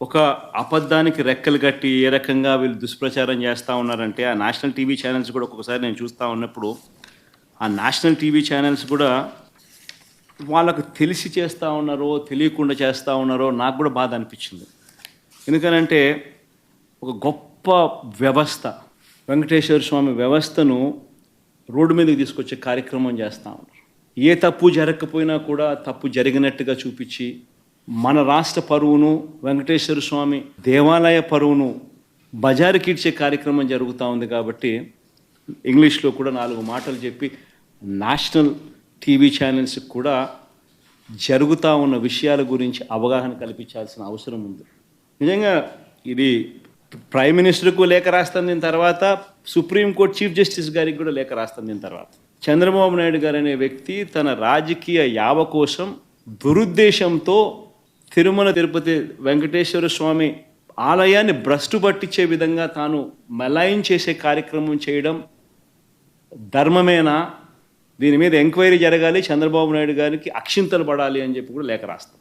ఒక అబద్ధానికి రెక్కలు కట్టి ఏ రకంగా వీళ్ళు దుష్ప్రచారం చేస్తూ ఉన్నారంటే ఆ నేషనల్ టీవీ ఛానల్స్ కూడా ఒక్కొక్కసారి నేను చూస్తూ ఉన్నప్పుడు ఆ నేషనల్ టీవీ ఛానల్స్ కూడా వాళ్ళకు తెలిసి చేస్తూ ఉన్నారో తెలియకుండా చేస్తూ ఉన్నారో నాకు కూడా బాధ అనిపించింది. ఎందుకనంటే ఒక గొప్ప వ్యవస్థ వెంకటేశ్వర స్వామి వ్యవస్థను రోడ్డు మీదకి తీసుకొచ్చే కార్యక్రమం చేస్తూ ఉన్నారు. ఏ తప్పు జరగకపోయినా కూడా తప్పు జరిగినట్టుగా చూపించి మన రాష్ట్ర పరువును వెంకటేశ్వర స్వామి దేవాలయ పరువును బజారుకిడ్చే కార్యక్రమం జరుగుతూ ఉంది కాబట్టి ఇంగ్లీష్లో కూడా నాలుగు మాటలు చెప్పి నేషనల్ టీవీ ఛానల్స్కి కూడా జరుగుతూ ఉన్న విషయాల గురించి అవగాహన కల్పించాల్సిన అవసరం ఉంది. నిజంగా ఇది ప్రైమ్ మినిస్టర్కు లేఖ రాస్తాను దీని తర్వాత సుప్రీంకోర్టు చీఫ్ జస్టిస్ గారికి కూడా లేఖ రాస్తాను దీని తర్వాత. చంద్రబాబు నాయుడు గారు అనే వ్యక్తి తన రాజకీయ యావ కోసం దురుద్దేశంతో తిరుమల తిరుపతి వెంకటేశ్వర స్వామి ఆలయాన్ని భ్రష్టు పట్టించే విధంగా తాను మలాయిన్ చేసే కార్యక్రమం చేయడం ధర్మమేనా? దీని మీద ఎంక్వైరీ జరగాలి చంద్రబాబు నాయుడు గారికి అక్షింతలు పడాలి అని చెప్పి కూడా లేఖ రాస్తాం.